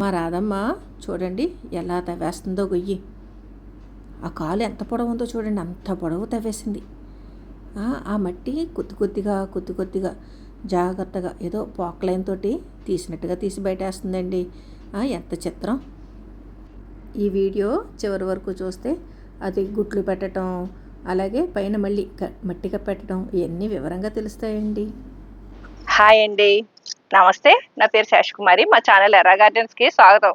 మా రాధమ్మ చూడండి ఎలా తవ్వేస్తుందో గొయ్యి. ఆ కాలు ఎంత పొడవు ఉందో చూడండి అంత పొడవు తవ్వేసింది. ఆ, మట్టి కొద్ది కొద్దిగా కొద్ది కొద్దిగా జాగ్రత్తగా ఏదో పోక్లైన్ తోటి తీసినట్టుగా తీసి బయటేస్తుందండి. ఎంత చిత్రం. ఈ వీడియో చివరి వరకు చూస్తే అది గుట్లు పెట్టడం అలాగే పైన మళ్ళీ మట్టిగా పెట్టడం ఇవన్నీ వివరంగా తెలుస్తాయండి. హాయ్ అండి. నమస్తే నా పేరు శేషకుమారి మా ఛానల్ ఎర్రా గార్డెన్స్కి స్వాగతం.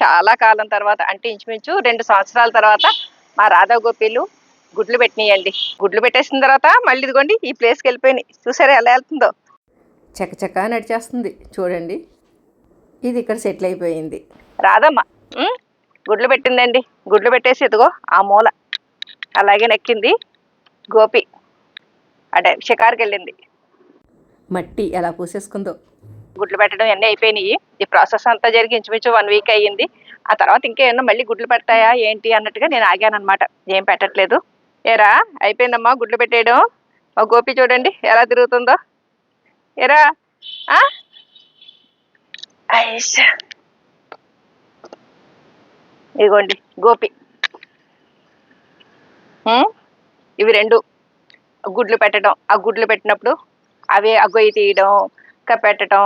చాలా కాలం తర్వాత అంటే ఇంచుమించు రెండు సంవత్సరాల తర్వాత మా రాధా గోపీలు గుడ్లు పెట్టినాయండి. గుడ్లు పెట్టేసిన తర్వాత మళ్ళీ ఇదిగోండి ఈ ప్లేస్కి వెళ్ళిపోయినాయి. చూసారా ఎలా వెళ్తుందో? చకచకా నడిచేస్తుంది. చూడండి. ఇది ఇక్కడ సెటిల్ అయిపోయింది. రాధమ్మ గుడ్లు పెట్టిందండి. గుడ్లు పెట్టేసి ఇదిగో ఆ మూల. అలాగే నెక్కింది గోపి. అంటే షికార్కి వెళ్ళింది. మట్టి ఎలా పూసేసుకుందో. గుడ్లు పెట్టడం అన్నీ అయిపోయినాయి. ఈ ప్రాసెస్ అంతా జరిగి ఇంచుమించు వన్ వీక్ అయ్యింది. ఆ తర్వాత ఇంకేమన్నా మళ్ళీ గుడ్లు పెడతాయా ఏంటి అన్నట్టుగా నేను ఆగాను అనమాట ఏం పెట్టట్లేదు. ఏరా అయిపోయిందమ్మా గుడ్లు పెట్టేయడం. మా గోపి చూడండి ఎలా తిరుగుతుందో. ఏరా ఆ? ఐష్. ఇదిగోండి గోపి? ఇవి రెండు. గుడ్లు పెట్టడం. ఆ గుడ్లు పెట్టినప్పుడు అవి ఆ తీయడం కప్పెట్టడం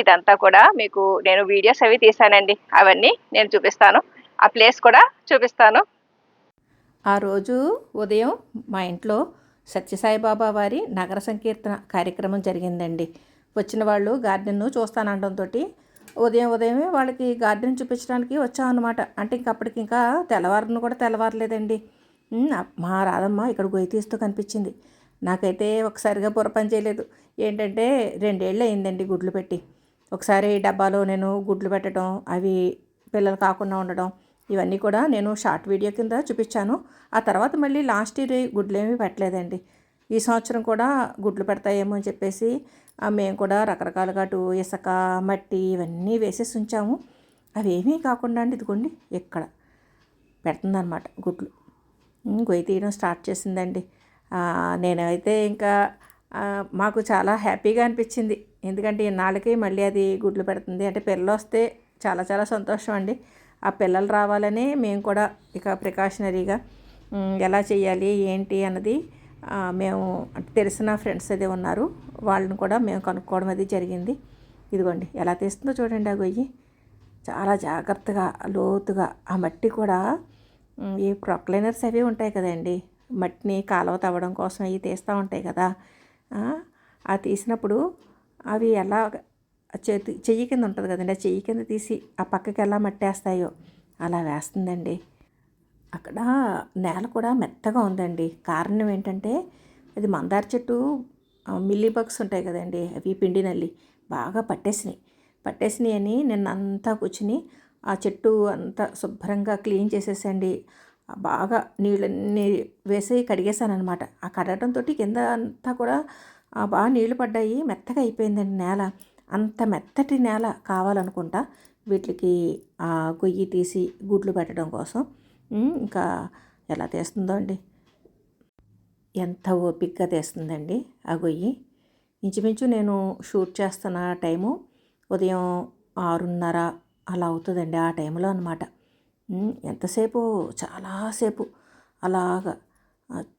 ఇదంతా కూడా మీకు నేను వీడియోస్ అవి తీసానండి అవన్నీ నేను చూపిస్తాను. ఆ ప్లేస్ కూడా చూపిస్తాను. ఆ రోజు ఉదయం మా ఇంట్లో సత్యసాయిబాబా వారి నగర సంకీర్తన కార్యక్రమం జరిగిందండి. వచ్చిన వాళ్ళు గార్డెన్ను చూస్తానడంతో ఉదయం ఉదయమే వాళ్ళకి గార్డెన్ చూపించడానికి వచ్చామన్నమాట అంటే ఇంక అప్పటికి ఇంకా తెల్లవారును కూడా తెల్లవారలేదండి. మా రాధమ్మ ఇక్కడ గొయ్యి తీస్తూ కనిపించింది. నాకైతే ఒకసారిగా పొరపని చేయలేదు. ఏంటంటే రెండేళ్ళు అయిందండి గుడ్లు పెట్టి. ఒకసారి డబ్బాలో నేను గుడ్లు పెట్టడం అవి పిల్లలు కాకుండా ఉండడం ఇవన్నీ కూడా నేను షార్ట్ వీడియో కింద చూపించాను. ఆ తర్వాత మళ్ళీ లాస్ట్ ఇయర్ గుడ్లు ఏమీ పెట్టలేదండి. ఈ సంవత్సరం కూడా గుడ్లు పెడతాయేమో అని చెప్పేసి మేము కూడా రకరకాలుగా అటు ఇసుక మట్టి ఇవన్నీ వేసేసి ఉంచాము. అవి ఏమీ కాకుండా అండి ఇదిగోండి ఇక్కడ పెడుతుందన్నమాట గుడ్లు. గొయ్యి తీయడం స్టార్ట్ చేసిందండి. నేనైతే ఇంకా మాకు చాలా హ్యాపీగా అనిపించింది. ఎందుకంటే ఇన్నాళ్ళకి మళ్ళీ అది గుడ్లు పెడుతుంది. అంటే పిల్లలు వస్తే చాలా చాలా సంతోషం అండి. ఆ పిల్లలు రావాలని మేము కూడా ఇక ప్రికాషనరీగా ఎలా చేయాలి ఏంటి అన్నది మేము అంటే తెలిసిన ఫ్రెండ్స్ అదే ఉన్నారు. వాళ్ళని కూడా మేము కనుక్కోవడం అది జరిగింది. ఇదిగోండి ఎలా తీస్తుందో చూడండి ఆ గొయ్యి. చాలా జాగ్రత్తగా లోతుగా ఆ మట్టి కూడా ఈ ప్రొక్లైనర్స్ అవి ఉంటాయి కదండి. మట్టిని కాలువ తవ్వడం కోసం అవి తీస్తూ ఉంటాయి కదా. ఆ, తీసినప్పుడు అవి ఎలా చేతి చెయ్యి కింద ఉంటుంది కదండి ఆ చెయ్యి కింద తీసి ఆ పక్కకి ఎలా మట్టేస్తాయో అలా వేస్తుందండి. అక్కడ నేల కూడా మెత్తగా ఉందండి. కారణం ఏంటంటే అది మందార చెట్టు మిల్లీ బగ్స్ ఉంటాయి కదండి అవి పిండి నల్లి బాగా పట్టేసినాయి. పట్టేసినాయి అని నిన్న అంతా కూర్చుని ఆ చెట్టు అంతా శుభ్రంగా క్లీన్ చేసేసండి. బాగా నీళ్ళన్నీ వేసి కడిగేశానమాట ఆ కడగడంతో కింద అంతా కూడా బాగా నీళ్ళు పడ్డాయి. మెత్తగా అయిపోయిందండి నేల. అంత మెత్తటి నేల కావాలనుకుంటా వీటికి ఆ గొయ్యి తీసి గుడ్లు పెట్టడం కోసం. ఇంకా ఎలా తీస్తుందో అండి. ఎంత ఓపిక్గా తీస్తుందండి ఆ గొయ్యి ఇంచుమించు నేను షూట్ చేస్తున్న టైము ఉదయం ఆరున్నర అలా అవుతుందండి ఆ టైంలో అనమాట ఎంతసేపు? చాలాసేపు అలాగా.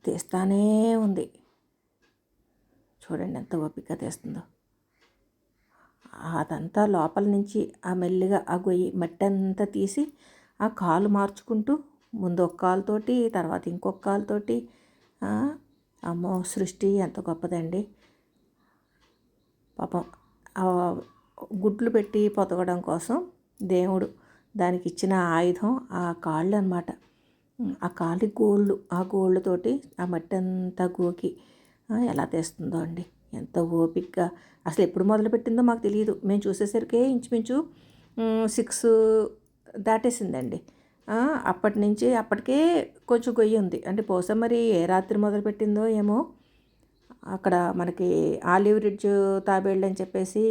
తీస్తానే ఉంది. చూడండి ఎంత ఓపిక తీస్తుందో. అదంతా లోపల నుంచి ఆ మెల్లిగా ఆ గొయ్యి మట్టి అంతా తీసి ఆ కాలు మార్చుకుంటూ ముందు ఒక కాలుతోటి తర్వాత ఇంకొక కాలుతోటి అమ్మో సృష్టి ఎంత గొప్పదండి. పాపం గుడ్లు పెట్టి పొతకడం కోసం దేవుడు దానికి ఇచ్చిన ఆయుధం ఆ కాళ్ళు అనమాట ఆ కాలి గోళ్ళు ఆ గోళ్ళతోటి ఆ మట్టి అంతా గోకి ఎలా తీస్తుందో అండి. ఎంత ఓపిక్గా అసలు ఎప్పుడు మొదలుపెట్టిందో మాకు తెలియదు మేము చూసేసరికి ఇంచుమించు సిక్స్ దాటేసిందండి. అప్పటి నుంచి అప్పటికే కొంచెం గొయ్యి ఉంది. అంటే బహుశా మరి ఏ రాత్రి మొదలుపెట్టిందో ఏమో అక్కడ మనకి ఆలివ్ రిడ్జ్ తాబేళ్ళు అని చెప్పేసి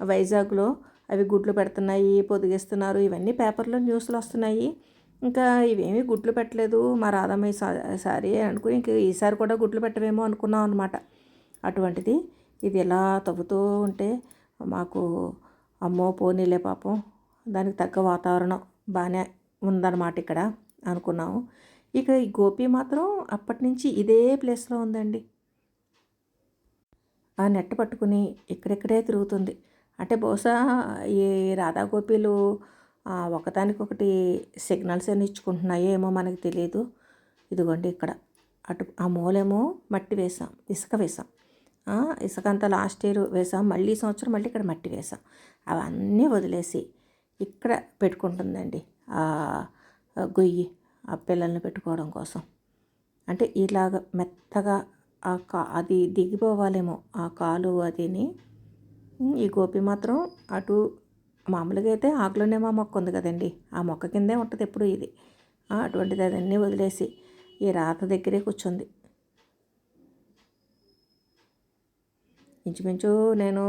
వైజాగ్లో అవి గుడ్లు పెడుతున్నాయి పొదిగిస్తున్నారు. ఇవన్నీ పేపర్లో న్యూస్లు వస్తున్నాయి. ఇంకా ఇవేమీ గుడ్లు పెట్టలేదు. మా రాధమ్మ ఈసారి అనుకుని ఇంక ఈసారి కూడా గుడ్లు పెట్టవేమో అనుకున్నాం అనమాట అటువంటిది ఇది ఎలా తవ్వుతూ ఉంటే మాకు అమ్మో పోనీలే పాపం దానికి తగ్గ వాతావరణం బాగానే ఉందన్నమాట ఇక్కడ అనుకున్నాము. ఇక ఈ గోపి మాత్రం అప్పటి నుంచి ఇదే ప్లేస్లో ఉందండి. ఆ నెట్ పట్టుకుని ఇక్కడిక్కడే తిరుగుతుంది. అంటే బహుశా ఈ రాధాగోపీలు ఒకదానికొకటి సిగ్నల్స్ అని ఇచ్చుకుంటున్నాయో ఏమో మనకు తెలియదు ఇదిగోండి ఇక్కడ. అటు ఆ మూలేమో మట్టి వేసాం ఇసుక వేసాం. ఇసుక అంతా లాస్ట్ ఇయర్ వేసాం మళ్ళీ సంవత్సరం మళ్ళీ ఇక్కడ మట్టి వేసాం. అవన్నీ వదిలేసి ఇక్కడ పెట్టుకుంటుందండి. ఆ గొయ్యి ఆ పిల్లల్ని పెట్టుకోవడం కోసం. అంటే ఇలాగ మెత్తగా ఆ కా అది దిగిపోవాలేమో ఆ కాలు అదిని ఈ గోపి మాత్రం అటు మామూలుగా అయితే ఆకులోనే మా మొక్క ఉంది కదండి. ఆ మొక్క కిందే ఉంటుంది ఎప్పుడు ఇది. అటువంటిది అదన్నీ వదిలేసి ఈ రాత దగ్గరే కూర్చుంది. ఇంచుమించు నేను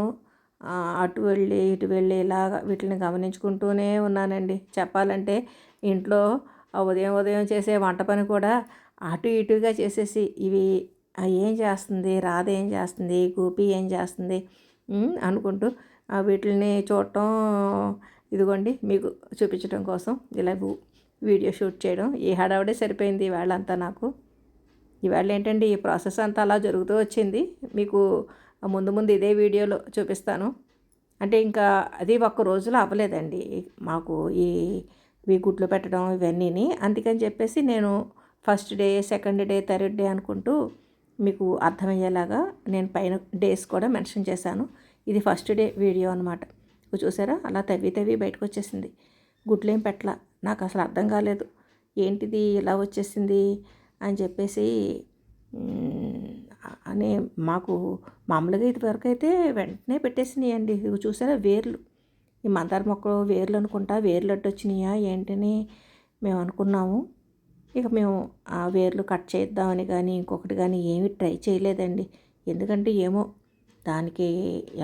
అటు వెళ్ళి ఇటు వెళ్ళి ఇలాగ వీటిని గమనించుకుంటూనే ఉన్నానండి. చెప్పాలంటే ఇంట్లో ఉదయం ఉదయం చేసే వంట పని కూడా అటు ఇటుగా చేసేసి ఇవి ఏం చేస్తుంది రాధ ఏం చేస్తుంది గోపి ఏం చేస్తుంది అనుకుంటూ వీటిని చూడటం ఇదిగోండి మీకు చూపించడం కోసం ఇలా వీడియో షూట్ చేయడం. ఈ హడావుడే సరిపోయింది వాళ్ళంతా నాకు. ఇవాళ ఏంటంటే ఈ ప్రాసెస్ అంతా అలా జరుగుతూ వచ్చింది. మీకు ముందు ముందు ఇదే వీడియోలో చూపిస్తాను. అంటే ఇంకా అది ఒక్క రోజులో అవ్వలేదండి. మాకు ఈ ఈ గుడ్లు పెట్టడం ఇవన్నీని. అందుకని చెప్పేసి నేను first day second day third day అనుకుంటూ మీకు అర్థమయ్యేలాగా నేను పైన డేస్ కూడా మెన్షన్ చేశాను. ఇది ఫస్ట్ డే వీడియో అనమాట చూసారా? అలా తవ్వి తవ్వి బయటకు వచ్చేసింది. గుడ్లేం పెట్ల నాకు అసలు అర్థం కాలేదు. ఏంటిది? ఇలా వచ్చేసింది? అని చెప్పేసి అనే అని మాకు మామూలుగా ఇదివరకు అయితే వెంటనే పెట్టేసినాయండి. ఇవి చూసారా? వేర్లు. ఈ మందార మొక్కలు వేర్లు అనుకుంటా. వేర్లు అడ్డొచ్చినాయా? ఏంటని మేము అనుకున్నాము ఇక మేము ఆ వేర్లు కట్ చేద్దామని కానీ ఇంకొకటి కానీ ఏమీ ట్రై చేయలేదండి. ఎందుకంటే ఏమో దానికి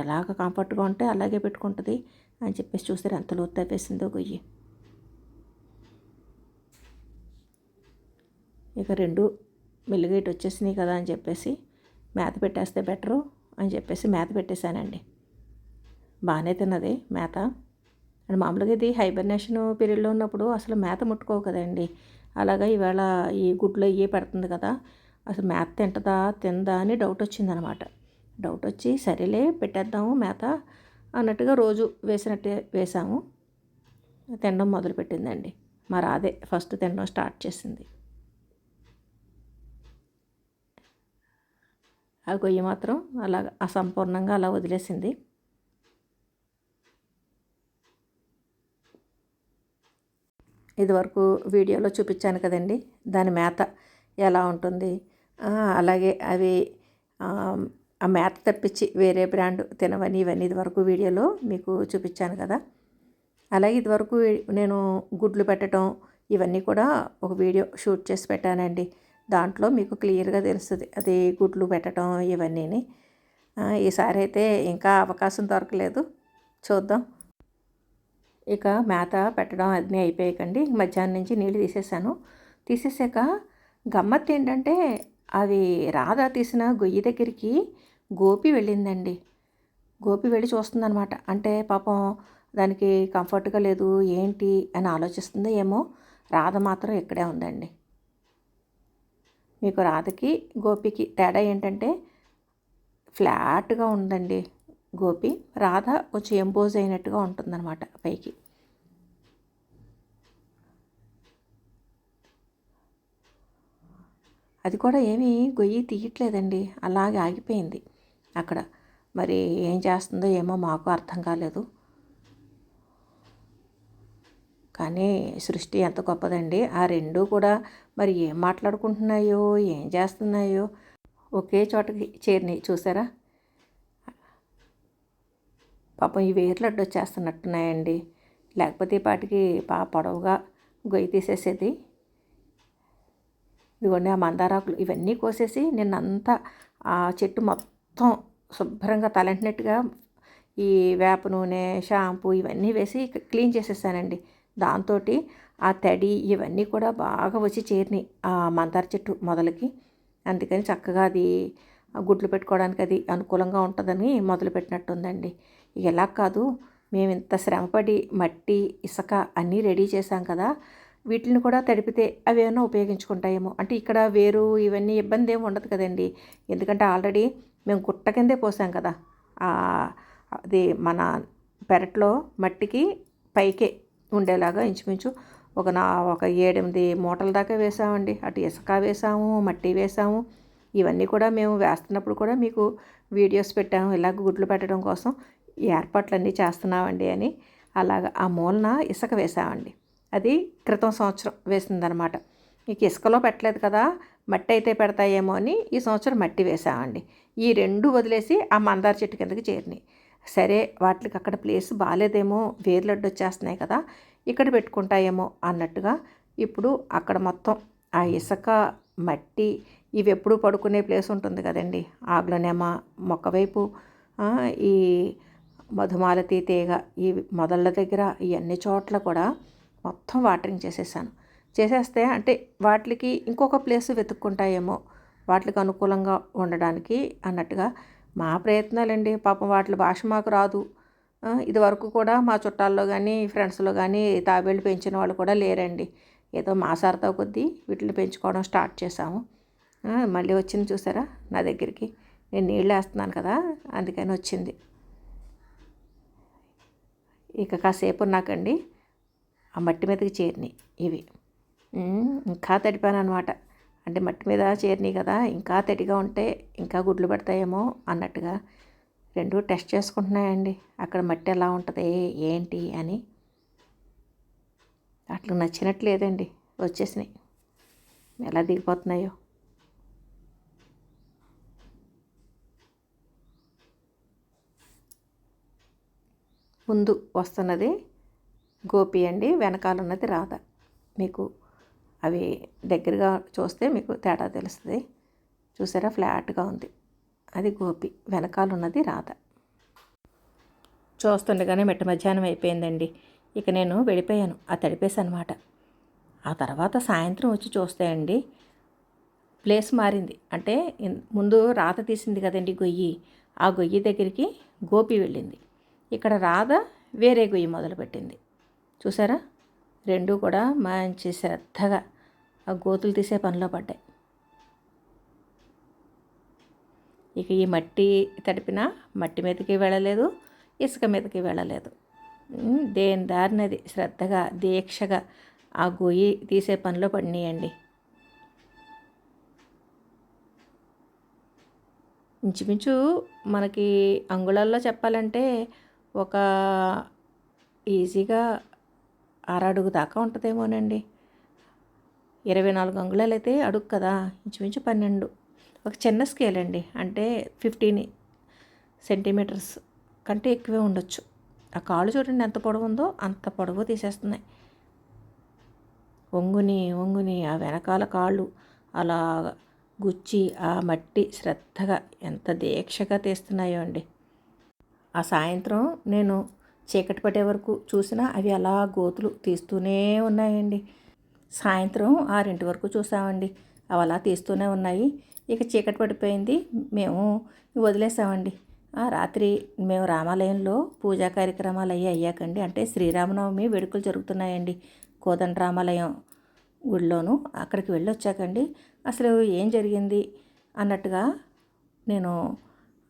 ఎలాగ కంఫర్ట్గా ఉంటే అలాగే పెట్టుకుంటుంది అని చెప్పేసి చూసారు ఎంత లోతు తప్పేసిందో గొయ్యి. ఇక రెండు మెల్లిగా ఇటు వచ్చేసినాయి కదా అని చెప్పేసి మేత పెట్టేస్తే బెటరు అని చెప్పేసి మేత పెట్టేశానండి. బాగానే తిన్నది మేత. అండ్ మామూలుగా ఇది హైబర్నేషన్ పీరియడ్లో ఉన్నప్పుడు అసలు మేత ముట్టుకోవు కదండి. అలాగా ఈవేళ ఈ గుడ్లు అయ్యే పెడుతుంది కదా అసలు మేత తింటదా తిందా అని డౌట్ వచ్చిందనమాట. డౌట్ వచ్చి సరేలే పెట్టేద్దాము మేత అన్నట్టుగా రోజు వేసినట్టే వేసాము. తినడం మొదలుపెట్టిందండి. మరి అదే ఫస్ట్ తినడం స్టార్ట్ చేసింది. ఆ గొయ్యి మాత్రం అలా అసంపూర్ణంగా అలా వదిలేసింది. ఇదివరకు వీడియోలో చూపించాను కదండి. దాని మేత ఎలా ఉంటుంది? అలాగే అవి ఆ, మేత తప్పించి వేరే బ్రాండ్ తినవని ఇవన్నీ ఇదివరకు వీడియోలో మీకు చూపించాను కదా. అలాగే ఇదివరకు నేను గుడ్లు పెట్టడం ఇవన్నీ కూడా ఒక వీడియో షూట్ చేసి పెట్టానండి. దాంట్లో మీకు క్లియర్గా తెలుస్తుంది. అది గుడ్లు పెట్టడం ఇవన్నీని. ఈసారి అయితే ఇంకా అవకాశం దొరకలేదు. చూద్దాం. ఇక మేత పెట్టడం అన్నీ అయిపోయాకండి. మధ్యాహ్నం నుంచి నీళ్ళు తీసేసాను. తీసేసాక గమ్మత్ ఏంటంటే అవి రాధా తీసిన గొయ్యి దగ్గరికి గోపి వెళ్ళిందండి. గోపి వెళ్ళి చూస్తుందనమాట అంటే పాపం దానికి కంఫర్ట్గా లేదు ఏంటి అని ఆలోచిస్తుందో ఏమో రాధ మాత్రం ఇక్కడే ఉందండి. మీకు రాధకి గోపికి తేడా ఏంటంటే ఫ్లాట్గా ఉందండి. గోపి రాధ కొంచెం ఎంపోజ్ అయినట్టుగా ఉంటుందన్నమాట పైకి. అది కూడా ఏమీ గొయ్యి తీయట్లేదండి. అలాగే ఆగిపోయింది అక్కడ. మరి ఏం చేస్తుందో ఏమో మాకు అర్థం కాలేదు. కానీ సృష్టి ఎంత గొప్పదండి. ఆ రెండూ కూడా మరి ఏం మాట్లాడుకుంటున్నాయో ఏం చేస్తున్నాయో ఒకే చోటకి చేరినాయి. చూసారా? పాపం ఈ వేర్లు వచ్చేస్తున్నట్టున్నాయండి లేకపోతే పాటికి బాగా పొడవుగా గొయ్యి తీసేసేది. ఇదిగోండి ఆ మందారాకులు ఇవన్నీ కోసేసి నిన్నంతా ఆ చెట్టు మొత్తం శుభ్రంగా తలంటినట్టుగా ఈ వేప నూనె షాంపూ ఇవన్నీ వేసి క్లీన్ చేసేసానండి. దాంతో ఆ తడి ఇవన్నీ కూడా బాగా వచ్చి చేరినాయి ఆ మందార చెట్టు మొదలకి. అందుకని చక్కగా అది గుడ్లు పెట్టుకోవడానికి అది అనుకూలంగా ఉంటుందని మొదలు పెట్టినట్టుందండి ఎలా కాదు మేము ఇంత శ్రమపడి మట్టి ఇసుక అన్నీ రెడీ చేశాం కదా వీటిని కూడా తడిపితే అవి ఏమైనా ఉపయోగించుకుంటాయేమో. అంటే ఇక్కడ వేరు ఇవన్నీ ఇబ్బంది ఏమి ఉండదు కదండి. ఎందుకంటే ఆల్రెడీ మేము గుట్ట కిందే పోసాం కదా. అది మన పెరట్లో మట్టికి పైకే ఉండేలాగా ఇంచుమించు ఒక నా ఒక ఏడెనిమిది మూటల దాకా వేసామండి. అటు ఇసుక వేసాము మట్టి వేసాము. ఇవన్నీ కూడా మేము వేస్తున్నప్పుడు కూడా మీకు వీడియోస్ పెట్టాము. ఇలా గుడ్లు పెట్టడం కోసం ఏర్పాట్లన్నీ చేస్తున్నామండి అని అలాగ ఆ మూలన ఇసుక వేసామండి. అది క్రితం సంవత్సరం వేసిందనమాట. ఇక ఇసుకలో పెట్టలేదు కదా మట్టి అయితే పెడతాయేమో అని ఈ సంవత్సరం మట్టి వేసామండి. ఈ రెండు వదిలేసి ఆ మందార చెట్టు కిందకి చేరినాయి సరే వాటికి అక్కడ ప్లేస్ బాగాలేదేమో వేర్లడ్డు వచ్చేస్తున్నాయి కదా ఇక్కడ పెట్టుకుంటాయేమో అన్నట్టుగా ఇప్పుడు అక్కడ మొత్తం ఆ ఇసుక మట్టి ఇవి ఎప్పుడు పడుకునే ప్లేస్ ఉంటుంది కదండి. ఆగ్లనేమ మొక్క వైపు ఈ మధుమాలతి తీగ ఈ మొదళ్ళ దగ్గర ఈ అన్ని చోట్ల కూడా మొత్తం వాటరింగ్ చేసేసాను. చేసేస్తే అంటే వాటికి ఇంకొక ప్లేస్ వెతుక్కుంటాయేమో. వాటికి అనుకూలంగా ఉండడానికి అన్నట్టుగా మా ప్రయత్నాలండి. పాపం వాటి భాష మాకు రాదు. ఇదివరకు ఇది వరకు కూడా మా చుట్టాల్లో కానీ ఫ్రెండ్స్లో కానీ తాబేళ్ళు పెంచిన వాళ్ళు కూడా లేరండి. ఏదో మా సరదా కొద్దీ వీటిని పెంచుకోవడం స్టార్ట్ చేసాము మళ్ళీ వచ్చింది చూసారా నా దగ్గరికి. నేను నీళ్ళు వేస్తున్నాను కదా అందుకని వచ్చింది. ఇక కాసేపు ఉన్నాకండి. ఆ మట్టి మీదకి చేరినాయి ఇవి. ఇంకా తడిపాను అనమాట అంటే మట్టి మీద చేరినాయి కదా ఇంకా తడిగా ఉంటే ఇంకా గుడ్లు పడతాయేమో అన్నట్టుగా రెండు టెస్ట్ చేసుకుంటున్నాయండి. అక్కడ మట్టి ఎలా ఉంటుంది ఏంటి అని. అట్లా నచ్చినట్లు లేదండి వచ్చేసినాయి. ఎలా దిగిపోతున్నాయో. ముందు వస్తున్నది గోపి అండి వెనకాల ఉన్నది రాధ. మీకు అవి దగ్గరగా చూస్తే మీకు తేడా తెలుస్తుంది. చూసారా? ఫ్లాట్గా ఉంది. అది గోపి వెనకాల ఉన్నది రాధ. చూస్తుండగానే మిట్ట మధ్యాహ్నం అయిపోయిందండి. ఇక నేను వెళ్ళిపోయాను. ఆ తడిపేసి అనమాట ఆ తర్వాత సాయంత్రం వచ్చి చూస్తే అండి ప్లేస్ మారింది. అంటే ముందు రాత తీసింది కదండి గొయ్యి. ఆ గొయ్యి దగ్గరికి గోపి వెళ్ళింది. ఇక్కడ రాధ వేరే గుయ్యి మొదలుపెట్టింది. చూసారా? రెండు కూడా మంచి శ్రద్ధగా ఆ గోతులు తీసే పనిలో పడ్డాయి. ఇక ఈ మట్టి తడిపిన మట్టి మీదకి వెళ్ళలేదు ఇసుక మీదకి వెళ్ళలేదు. దేని దారినది? శ్రద్ధగా దీక్షగా ఆ గొయ్యి తీసే పనిలో పడినాయండి. ఇంచుమించు మనకి అంగుళాల్లో చెప్పాలంటే ఒక ఈజీగా అరడుగు దాకా ఉంటుందేమోనండి. ఇరవై నాలుగు అంగుళాలు అయితే అడుగు కదా ఇంచుమించు పన్నెండు. ఒక చిన్న స్కేల్ అండి. అంటే ఫిఫ్టీన్ సెంటీమీటర్స్ కంటే ఎక్కువే ఉండొచ్చు. ఆ కాళ్ళు చూడండి ఎంత పొడవు ఉందో అంత పొడవు తీసేస్తున్నాయి. ఒంగుని ఒంగుని ఆ వెనకాల కాళ్ళు అలా గుచ్చి ఆ మట్టి శ్రద్ధగా ఎంత దీక్షగా తీస్తున్నాయో అండి. ఆ సాయంత్రం నేను చీకటి పడే వరకు చూసినా అవి అలా గోతులు తీస్తూనే ఉన్నాయండి. సాయంత్రం ఆరింటి వరకు చూసామండి. అవి అలా తీస్తూనే ఉన్నాయి. ఇక చీకటి పడిపోయింది. మేము వదిలేసామండి. ఆ రాత్రి మేము రామాలయంలో పూజా కార్యక్రమాలు అయ్యి అయ్యాకండి. అంటే శ్రీరామనవమి వేడుకలు జరుగుతున్నాయండి. కోదండ రామాలయం గుడిలోను అక్కడికి వెళ్ళి వచ్చాకండి. అసలు ఏం జరిగింది అన్నట్టుగా నేను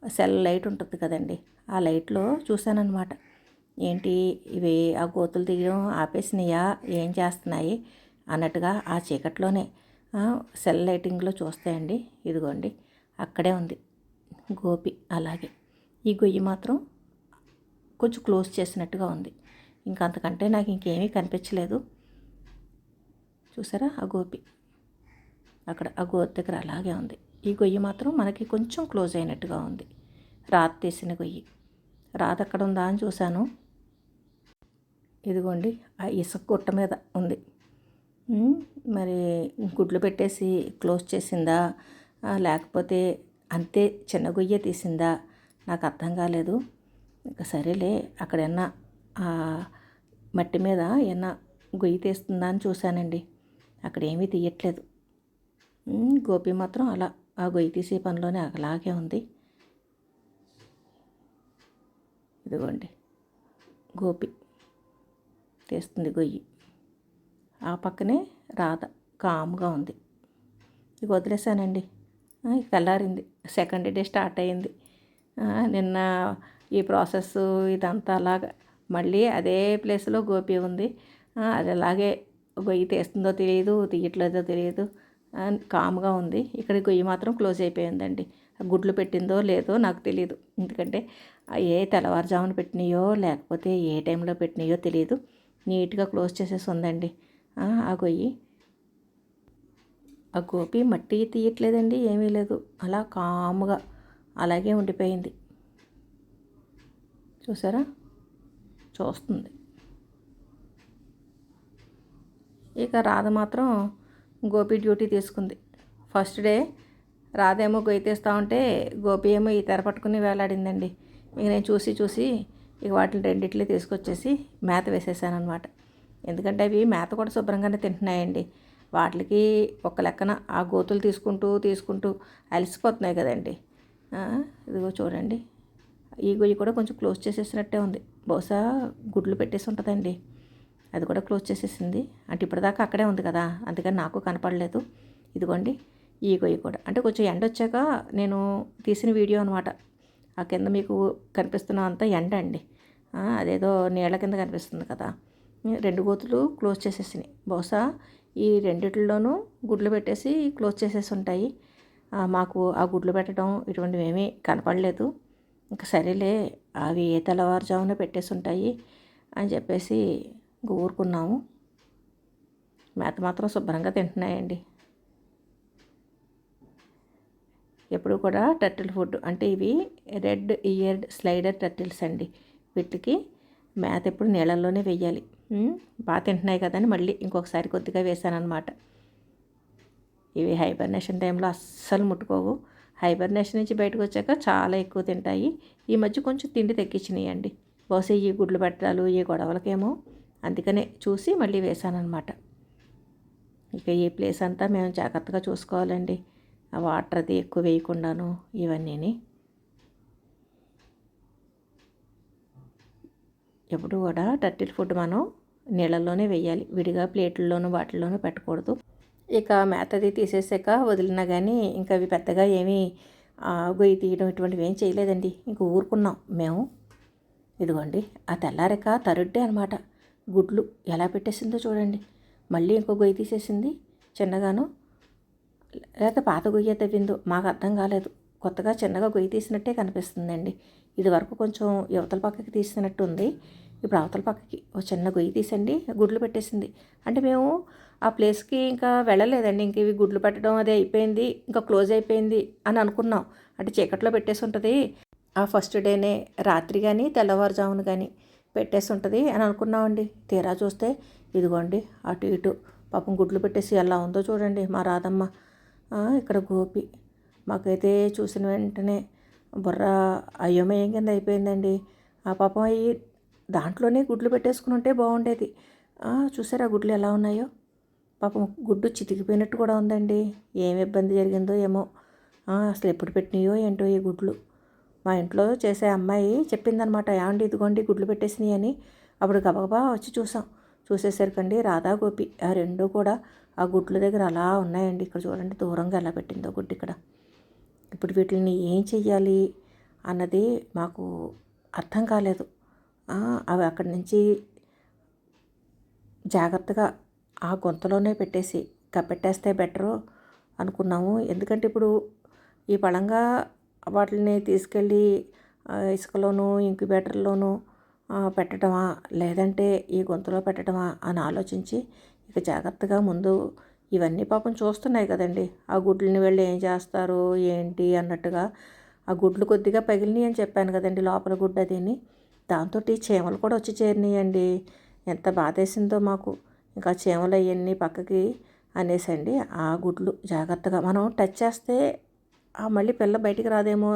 సెల్ లైట్ ఉంటుంది కదండి. ఆ లైట్లో చూశానన్నమాట. ఏంటి ఇవి ఆ గోతులు తీయడం ఆపేసినాయా? ఏం చేస్తున్నాయి? అన్నట్టుగా ఆ చీకట్లోనే. సెల్ లైటింగ్లో చూస్తాయండి. ఇదిగోండి. అక్కడే ఉంది. గోపి అలాగే. ఈ గొయ్యి మాత్రం కొంచెం క్లోజ్ చేసినట్టుగా ఉంది. ఇంకా అంతకంటే నాకు ఇంకేమీ కనిపించలేదు. చూసారా? ఆ గోపి. అక్కడ ఆ గోతి దగ్గర అలాగే ఉంది. ఈ గొయ్యి మాత్రం మనకి కొంచెం క్లోజ్ అయినట్టుగా ఉంది. రాత్రి తీసిన గొయ్యి. రాత ఉందా అని చూశాను. ఇదిగోండి ఆ ఇసుక గుట్ట మీద ఉంది. మరి గుడ్లు పెట్టేసి క్లోజ్ చేసిందా? లేకపోతే అంతే చిన్న గొయ్య తీసిందా? నాకు అర్థం కాలేదు. ఇంకా సరేలే అక్కడన్నా ఆ మట్టి మీద ఏమన్నా గొయ్యి తీస్తుందా అని చూశానండి. అక్కడ ఏమీ తీయట్లేదు. గోపి మాత్రం అలా ఆ గొయ్యి తీసే పనిలోనే అలాగే ఉంది. ఇదిగోండి. గోపి తీస్తుంది గొయ్యి. ఆ పక్కనే రాధ కామ్గా ఉంది. ఇక వదిలేసానండి. తెల్లారింది. సెకండ్ డే స్టార్ట్ అయింది. నిన్న ఈ ప్రాసెస్ ఇదంతా అలాగా మళ్ళీ అదే ప్లేస్లో గోపి ఉంది. అది అలాగే గొయ్యి తీస్తుందో తెలియదు తీయట్లేదో తెలియదు కామ్గా ఉంది. ఇక్కడ గొయ్యి మాత్రం క్లోజ్ అయిపోయిందండి. గుడ్లు పెట్టిందో లేదో నాకు తెలియదు ఎందుకంటే ఏ తెల్లవారుజామున పెట్టినాయో లేకపోతే ఏ టైంలో పెట్టినాయో తెలియదు నీట్గా క్లోజ్ చేసేసి ఉందండి. ఆ, గొయ్యి ఆ గోపి మట్టి తీయట్లేదండి ఏమీ లేదు. అలా కాముగా అలాగే ఉండిపోయింది. చూసారా? చూస్తుంది. ఇక రాధ మాత్రం గోపి డ్యూటీ తీసుకుంది. ఫస్ట్ డే రాధేమో గొయ్యి తీస్తూ ఉంటే గోపి ఏమో ఈ తెర పట్టుకుని వేలాడిందండి. ఇక నేను చూసి చూసి ఇక వాటిని రెండిట్లే తీసుకొచ్చేసి మేత వేసేసాను అనమాట ఎందుకంటే అవి మేత కూడా శుభ్రంగానే తింటున్నాయండి. వాటికి ఒక లెక్కన ఆ గోతులు తీసుకుంటూ తీసుకుంటూ అలసిపోతున్నాయి కదండి. ఇదిగో చూడండి. ఈ గొయ్యి కూడా కొంచెం క్లోజ్ చేసేసినట్టే ఉంది. బహుశా గుడ్లు పెట్టేసి ఉంటుందండి. అది కూడా క్లోజ్ చేసేసింది. అంటే ఇప్పటిదాకా అక్కడే ఉంది కదా. అందుకని నాకు కనపడలేదు. ఇదిగోండి ఈ గొయ్యి కూడా. అంటే కొంచెం ఎండ వచ్చాక నేను తీసిన వీడియో అనమాట ఆ కింద మీకు కనిపిస్తున్న అంతా ఎండ అండి. అదేదో నీళ్ళ కింద కనిపిస్తుంది కదా. రెండు గోతులు క్లోజ్ చేసేసినాయి. బహుశా ఈ రెండిట్లోనూ గుడ్లు పెట్టేసి క్లోజ్ చేసేసి ఉంటాయి. మాకు ఆ గుడ్లు పెట్టడం ఇటువంటివి ఏమీ కనపడలేదు. ఇంకా సరేలే అవి ఏ తెల్లవారుజామున పెట్టేసి ఉంటాయి అని చెప్పేసి ఊరుకున్నాము. మేత మాత్రం శుభ్రంగా తింటున్నాయండి. ఎప్పుడు కూడా టర్టిల్ ఫుడ్ అంటే ఇవి రెడ్ ఇయర్డ్ స్లైడర్ టర్టిల్స్ అండి. వీటికి మేత ఎప్పుడు నీళ్ళల్లోనే వెయ్యాలి. బాగా తింటున్నాయి కదని మళ్ళీ ఇంకొకసారి కొద్దిగా వేసానమాట ఇవి హైబర్నేషన్ టైంలో అస్సలు ముట్టుకోవు. హైబర్నేషన్ నుంచి బయటకు వచ్చాక చాలా ఎక్కువ తింటాయి. ఈ మధ్య కొంచెం తిండి తగ్గించినాయండి బహుశా ఈ గుడ్లు పెట్టడాలు ఈ గొడవలకేమో. అందుకనే చూసి మళ్ళీ వేసానమాట ఇక ఈ ప్లేస్ అంతా మేము జాగ్రత్తగా చూసుకోవాలండి. వాటర్ అది ఎక్కువ వేయకుండాను ఇవన్నీని. ఎప్పుడు కూడా టర్టిల్ ఫుడ్ మనం నీళ్ళల్లోనే వేయాలి. విడిగా ప్లేట్లలోనూ వాటిల్లోనూ పెట్టకూడదు. ఇక మేతది తీసేసాక వదిలినా కానీ ఇంకా అవి పెద్దగా ఏమీ ఆ, గొయ్యి తీయడం ఇటువంటివి ఏం చేయలేదండి. ఇంక ఊరుకున్నాం మేము. ఇదిగోండి ఆ తెల్లారక తరుడ్డే అనమాట గుడ్లు ఎలా పెట్టేసిందో చూడండి. మళ్ళీ ఇంకో గొయ్యి తీసేసింది. చిన్నగాను లేకపోతే పాత గొయ్యి తవ్విందో మాకు అర్థం కాలేదు. కొత్తగా చిన్నగా గొయ్యి తీసినట్టే కనిపిస్తుందండి. ఇది వరకు కొంచెం యువతల పక్కకి తీసినట్టు ఉంది. ఇప్పుడు అవతల పక్కకి ఒక చిన్న గొయ్యి తీసండి గుడ్లు పెట్టేసింది. అంటే మేము ఆ ప్లేస్కి ఇంకా వెళ్ళలేదండి. ఇంక ఇవి గుడ్లు పెట్టడం అదే అయిపోయింది ఇంకా క్లోజ్ అయిపోయింది అని అనుకున్నాం. అంటే చీకట్లో పెట్టేసి ఉంటుంది. ఆ ఫస్ట్ డేనే రాత్రి కానీ తెల్లవారుజామున కానీ పెట్టేసి ఉంటుంది అని అనుకున్నామండి. తీరా చూస్తే ఇదిగోండి అటు ఇటు. పాపం గుడ్లు పెట్టేసి ఎలా ఉందో చూడండి మా రాధమ్మ. ఇక్కడ గోపి. మాకైతే చూసిన వెంటనే బుర్ర అయోమయం కింద అయిపోయిందండి. ఆ పాపం అయ్యి దాంట్లోనే గుడ్లు పెట్టేసుకుని ఉంటే బాగుండేది చూసారా గుడ్లు ఎలా ఉన్నాయో? పాపం గుడ్డు చితికిపోయినట్టు కూడా ఉందండి. ఏం ఇబ్బంది జరిగిందో ఏమో. అసలు ఎప్పుడు పెట్టినాయో ఏంటో ఈ గుడ్లు. మా ఇంట్లో చేసే అమ్మాయి చెప్పిందనమాట ఏమండి ఇదిగోండి గుడ్లు పెట్టేసినాయి అని అప్పుడు గబగబా వచ్చి చూసాం. చూసేసరికండి రాధా గోపి ఆ రెండు కూడా ఆ గుడ్ల దగ్గర అలా ఉన్నాయండి. ఇక్కడ చూడండి దూరంగా ఎలా పెట్టిందో గుడ్డు ఇక్కడ. ఇప్పుడు వీటిని ఏం చెయ్యాలి అన్నది మాకు అర్థం కాలేదు. అవి అక్కడి నుంచి జాగ్రత్తగా ఆ గొంతలోనే పెట్టేసి కప్పెట్టేస్తే బెటరు అనుకున్నాము. ఎందుకంటే ఇప్పుడు ఈ పళంగా వాటిని తీసుకెళ్ళి ఇసుకలోనూ ఇంక్యుబేటర్లోనూ పెట్టడమా లేదంటే ఈ గొంతులో పెట్టడమా అని ఆలోచించి ఇక జాగ్రత్తగా ముందు ఇవన్నీ పాపం చూస్తున్నాయి కదండి. ఆ గుడ్లని వెళ్ళి ఏం చేస్తారు ఏంటి అన్నట్టుగా. ఆ గుడ్లు కొద్దిగా పగిలినాయి అని చెప్పాను కదండి లోపల గుడ్డ అదిని. దాంతో చీమలు కూడా వచ్చి చేరినాయండి. ఎంత బాధేసిందో మాకు. ఇంకా చీమలు అవన్నీ పక్కకి అనేసండి ఆ గుడ్లు జాగ్రత్తగా. మనం టచ్ చేస్తే ఆ మళ్ళీ పిల్ల బయటికి రాదేమో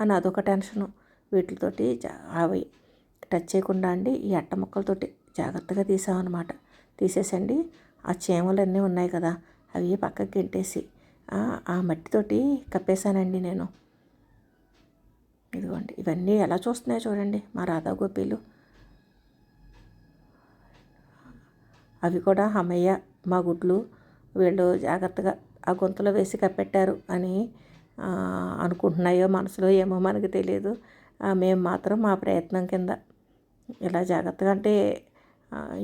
అని అదొక టెన్షను. వీటితోటి అవి టచ్ చేయకుండా అండి ఈ అట్ట ముక్కలతోటి జాగ్రత్తగా తీసామన్నమాట. తీసేసండి. ఆ చేమలన్నీ ఉన్నాయి కదా అవి పక్కకి గెంటేసి ఆ, మట్టితోటి కప్పేశానండి నేను. ఇదిగోండి ఇవన్నీ ఎలా చూస్తున్నాయో చూడండి మా రాధా గోపీలు అవి కూడా అమ్మయ్య మా గుడ్లు వీళ్ళు జాగ్రత్తగా ఆ గుంతలో వేసి కప్పెట్టారు అని అనుకుంటున్నాయో మనసులో ఏమో మనకు తెలియదు మేము మాత్రం మా ప్రయత్నం కింద. ఇలా జాగ్రత్తగా అంటే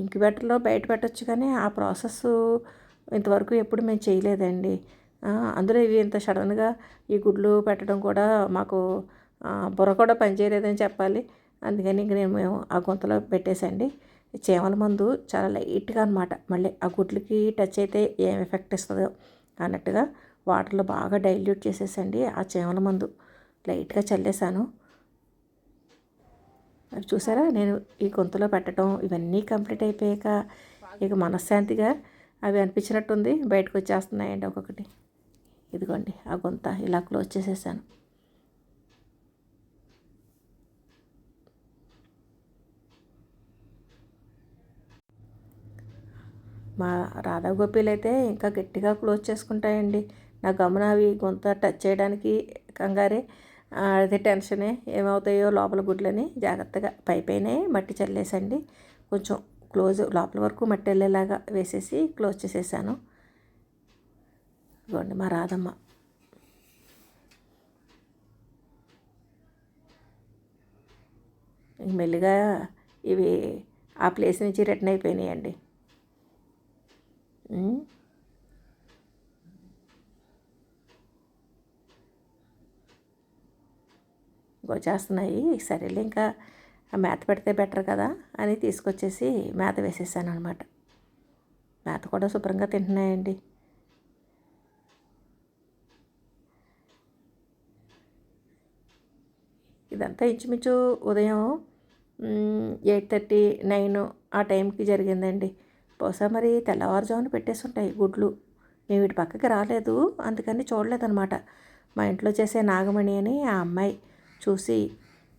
ఇంక్యుబేటర్లో బయట పెట్టచ్చు కానీ ఆ ప్రాసెస్ ఇంతవరకు ఎప్పుడు మేము చేయలేదండి. అందులో ఇవి ఇంత సడన్గా ఈ గుడ్లు పెట్టడం కూడా మాకు బుర్ర కూడా పనిచేయలేదని చెప్పాలి. అందుకని ఇంక నేను మేము ఆ గుంతలో పెట్టేసండి. చేమల మందు చాలా లైట్గా అనమాట మళ్ళీ ఆ గుడ్లకి టచ్ అయితే ఏం ఎఫెక్ట్ ఇస్తుందో అన్నట్టుగా వాటర్లో బాగా డైల్యూట్ చేసేసండి ఆ చేమల మందు. లైట్గా చల్లేసాను. చూసారా? నేను ఈ గొంతులో పెట్టడం ఇవన్నీ కంప్లీట్ అయిపోయాక ఇక మనశ్శాంతిగా అవి అనిపించినట్టుంది. బయటకు వచ్చేస్తున్నాయండి ఒక్కొక్కటి. ఇదిగోండి ఆ గొంత ఇలా క్లోజ్ చేసేసాను. మా రాధా గోపీలు అయితే ఇంకా గట్టిగా క్లోజ్ చేసుకుంటాయండి. నా గమన అవి గొంత టచ్ చేయడానికి కంగారే. అదే టెన్షనే ఏమవుతాయో లోపల గుడ్లని జాగ్రత్తగా పై మట్టి చల్లేసండి. కొంచెం క్లోజ్ లోపల వరకు మట్టి వెళ్ళేలాగా వేసేసి క్లోజ్ చేసేసాను. ఇదిగోండి మా రాధమ్మ. మెల్లిగా ఇవి ఆ ప్లేస్ నుంచి రిటర్న్ అయిపోయినాయండి. వచ్చేస్తున్నాయి సరేలే ఇంకా మేత పెడితే బెటర్ కదా అని తీసుకొచ్చేసి మేత వేసేసాను అనమాట మేత కూడా శుభ్రంగా తింటున్నాయండి. ఇదంతా ఇంచుమించు ఉదయం ఎయిట్ థర్టీ నైన్ ఆ టైంకి జరిగిందండి. బహుశా మరి తెల్లవారుజామున పెట్టేసి ఉంటాయి గుడ్లు. మేము వీటి పక్కకి రాలేదు అందుకని చూడలేదన్నమాట. మా ఇంట్లో చేసే నాగమణి అని ఆ అమ్మాయి చూసి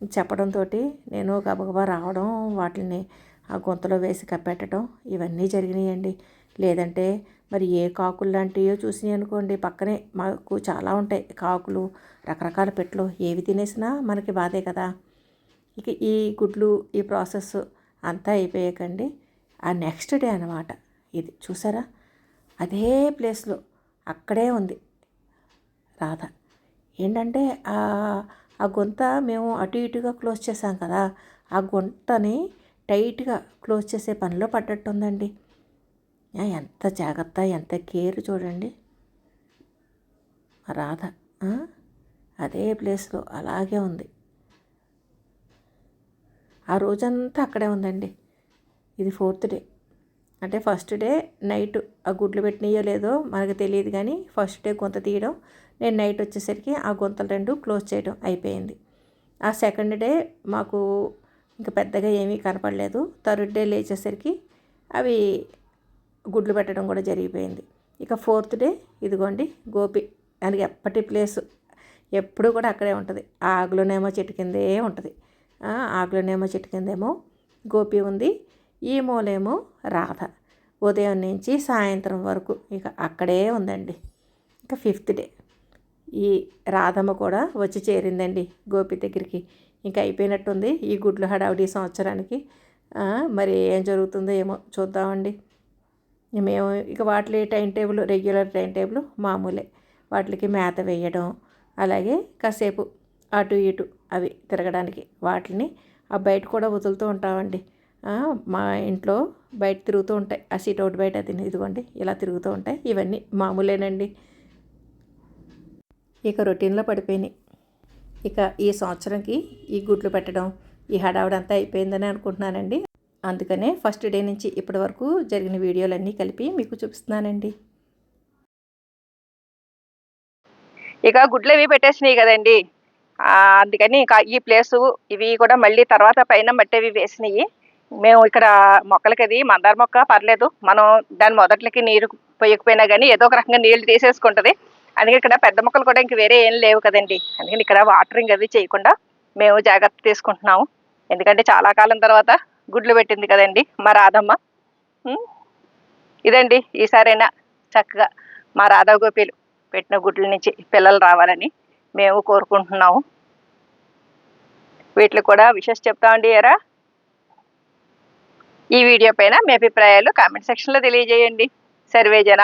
చెప్పడంతో నేను గబగబా రావడం వాటిని ఆ గుంతలో వేసి కప్పెట్టడం ఇవన్నీ జరిగినాయండి. లేదంటే మరి ఏ కాకులు లాంటివో చూసినాయి అనుకోండి పక్కనే మాకు చాలా ఉంటాయి కాకులు రకరకాల పెట్లు ఏవి తినేసినా మనకి బాధే కదా. ఇక ఈ గుడ్లు ఈ ప్రాసెస్ అంతా అయిపోయాకండి. ఆ నెక్స్ట్ డే అనమాట ఇది. చూసారా? అదే ప్లేస్లో అక్కడే ఉంది రాధ. ఏంటంటే ఆ గుంత మేము అటు ఇటుగా క్లోజ్ చేసాం కదా ఆ గుంతని టైట్గా క్లోజ్ చేసే పనిలో పడ్డట్టుందండి. ఎంత జాగ్రత్త ఎంత కేర్ చూడండి. రాధ అదే ప్లేస్లో అలాగే ఉంది. ఆ రోజంతా అక్కడే ఉందండి. ఇది ఫోర్త్ డే. అంటే ఫస్ట్ డే నైట్ ఆ గుడ్లు పెట్టినయో లేదో మనకు తెలియదు కానీ ఫస్ట్ డే కొంత తీయడం నేను నైట్ వచ్చేసరికి ఆ గుంతలు రెండు క్లోజ్ చేయడం అయిపోయింది. ఆ సెకండ్ డే మాకు ఇంకా పెద్దగా ఏమీ కనపడలేదు. థర్డ్ డే లేచేసరికి అవి గుడ్లు పెట్టడం కూడా జరిగిపోయింది. ఇక ఫోర్త్ డే ఇదిగోండి గోపి దానికి ఎప్పటి ప్లేసు ఎప్పుడు కూడా అక్కడే ఉంటుంది. ఆ ఆకులోనేమో చెట్టు కిందే ఉంటుంది. ఆ ఆకులోనేమో చెట్టు కిందేమో గోపి ఉంది. ఈ మూలేమో రాధ. ఉదయం నుంచి సాయంత్రం వరకు ఇక అక్కడే ఉందండి. ఇక ఫిఫ్త్ డే. ఈ రాధమ్మ కూడా వచ్చి చేరిందండి గోపి దగ్గరికి. ఇంకా అయిపోయినట్టుంది ఈ గుడ్లు హడావిడి సంవత్సరానికి. మరి ఏం జరుగుతుందో ఏమో చూద్దామండి. మేము ఇక వాటి time table regular time table మామూలే. వాటికి మేత వేయడం అలాగే కాసేపు అటు ఇటు అవి తిరగడానికి వాటిని ఆ బయట కూడా వదులుతూ ఉంటామండి. మా ఇంట్లో బయట తిరుగుతూ ఉంటాయి. ఆ సీట్ అవుట్ బయట తిని ఇదిగోండి ఇలా తిరుగుతూ ఉంటాయి. ఇవన్నీ మామూలేనండి. ఇక రొటీన్లో పడిపోయినాయి. ఇక ఈ సంవత్సరంకి ఈ గుడ్లు పెట్టడం ఈ హడావుడంతా అయిపోయిందని అనుకుంటున్నానండి. అందుకనే ఫస్ట్ డే నుంచి ఇప్పటి వరకు జరిగిన వీడియోలన్నీ కలిపి మీకు చూపిస్తున్నానండి. ఇక గుడ్లు ఇవి పెట్టేసినాయి కదండి. అందుకని ఇంకా ఈ ప్లేసు ఇవి కూడా మళ్ళీ తర్వాత పైన మట్టేవి వేసినాయి. మేము ఇక్కడ మొక్కలకి అది మందార మొక్క పర్లేదు. మనం దాని మొదట్లకి నీరు పోయకపోయినా కానీ ఏదో ఒక రకంగా నీళ్ళు తీసేసుకుంటుంది. అందుకే ఇక్కడ పెద్ద మొక్కలు కూడా ఇంక వేరే ఏం లేవు కదండి. అందుకని ఇక్కడ వాటరింగ్ అవి చేయకుండా మేము జాగ్రత్త తీసుకుంటున్నాము. ఎందుకంటే చాలా కాలం తర్వాత గుడ్లు పెట్టింది కదండి మా రాధమ్మ. ఇదండి ఈసారైనా చక్కగా మా రాధా గోపీలు పెట్టిన గుడ్ల నుంచి పిల్లలు రావాలని మేము కోరుకుంటున్నాము. వీటికి కూడా విషెస్ చెప్తామండి ఎరా. ఈ వీడియో పైన మీ అభిప్రాయాలు కామెంట్ సెక్షన్లో తెలియజేయండి. సర్వే జన